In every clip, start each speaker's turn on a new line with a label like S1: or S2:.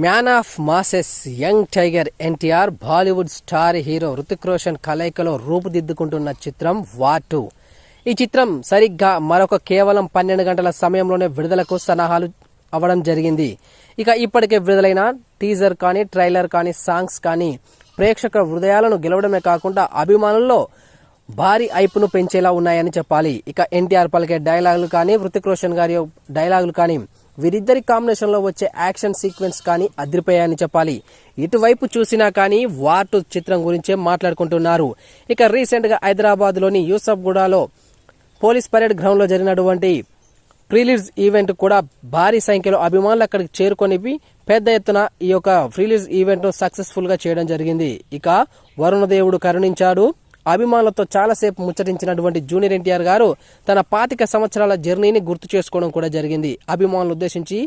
S1: Man of masses young tiger NTR Bollywood star hero Hrithik Roshan కలయికలో రూపుదిద్దుకుంటున్న చిత్రం వాటు ఈ చిత్రం సరిగ్గా మరొక కేవలం పన్నెండు గంటల సమయంలోనే విడుదలకు సన్నాహాలు అవ్వడం జరిగింది. ఇక ఇప్పటికే విడుదలైన టీజర్ కానీ ట్రైలర్ కానీ సాంగ్స్ కానీ ప్రేక్షకుల హృదయాలను గెలవడమే కాకుండా అభిమానుల్లో భారీ ఐపును పెంచేలా ఉన్నాయని చెప్పాలి. ఇక ఎన్టీఆర్ పలికే డైలాగులు కానీ హృతిక్ రోషన్ గారి డైలాగులు కానీ వీరిద్దరి కాంబినేషన్లో వచ్చే యాక్షన్ సీక్వెన్స్ కానీ అదిరిపోయాయని చెప్పాలి. ఇటువైపు చూసినా కానీ వాటు చిత్రం గురించే మాట్లాడుకుంటున్నారు. ఇక రీసెంట్గా హైదరాబాద్లోని యూసఫ్ గూడాలో పోలీస్ పరేడ్ గ్రౌండ్లో జరిగినటువంటి ప్రీలీజ్ ఈవెంట్ కూడా భారీ సంఖ్యలో అభిమానులు అక్కడికి చేరుకొని పెద్ద ఎత్తున ఈ యొక్క ప్రీలీజ్ ఈవెంట్ను సక్సెస్ఫుల్గా చేయడం జరిగింది. ఇక వరుణదేవుడు కరుణించాడు. అభిమానులతో చాలాసేపు ముచ్చటించినటువంటి జూనియర్ ఎన్టీఆర్ గారు తన పాతిక సంవత్సరాల జర్నీని గుర్తు చేసుకోవడం కూడా జరిగింది. అభిమానులు ఉద్దేశించి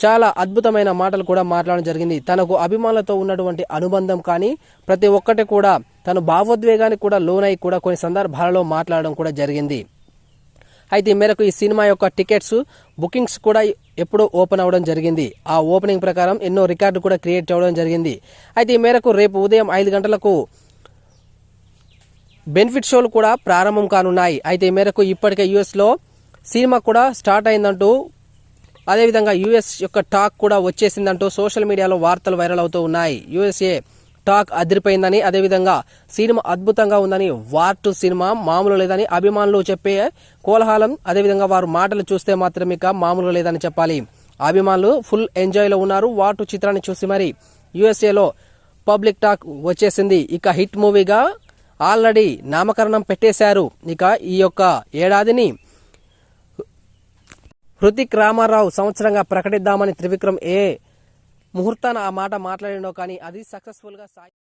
S1: చాలా అద్భుతమైన మాటలు కూడా మాట్లాడడం జరిగింది. తనకు అభిమానులతో ఉన్నటువంటి అనుబంధం కానీ ప్రతి ఒక్కటి కూడా తన భావోద్వేగానికి కూడా లోనై కూడా కొన్ని సందర్భాలలో మాట్లాడడం కూడా జరిగింది. అయితే ఈ మేరకు ఈ సినిమా యొక్క టికెట్స్ బుకింగ్స్ కూడా ఎప్పుడో ఓపెన్ అవ్వడం జరిగింది. ఆ ఓపెనింగ్ ప్రకారం ఎన్నో రికార్డు కూడా క్రియేట్ అవ్వడం జరిగింది. అయితే ఈ మేరకు రేపు ఉదయం ఐదు గంటలకు బెనిఫిట్ షోలు కూడా ప్రారంభం కానున్నాయి. అయితే ఈ మేరకు ఇప్పటికే యుఎస్లో సినిమా కూడా స్టార్ట్ అయిందంటూ అదేవిధంగా యుఎస్ యొక్క టాక్ కూడా వచ్చేసిందంటూ సోషల్ మీడియాలో వార్తలు వైరల్ అవుతూ ఉన్నాయి. యుఎస్ఏ టాక్ అదిరిపోయిందని అదేవిధంగా సినిమా అద్భుతంగా ఉందని వార్ టు సినిమా మామూలు లేదని అభిమానులు చెప్పే కోలాహలం అదేవిధంగా వారు మాటలు చూస్తే మాత్రం ఇక మామూలు లేదని చెప్పాలి. అభిమానులు ఫుల్ ఎంజాయ్లో ఉన్నారు వార్ టు చిత్రాన్ని చూసి మరి యుఎస్ఏలో పబ్లిక్ టాక్ వచ్చేసింది. ఇక హిట్ మూవీగా ఆల్రెడీ నామకరణం పెట్టేశారు. ఇక ఈ యొక్క ఏడాదిని హృతిక్ రామారావు సంవత్సరంగా ప్రకటిద్దామని త్రివిక్రమ్ ఏ ముహూర్తాన ఆ మాట మాట్లాడినో కానీ అది సక్సెస్ఫుల్గా సాగి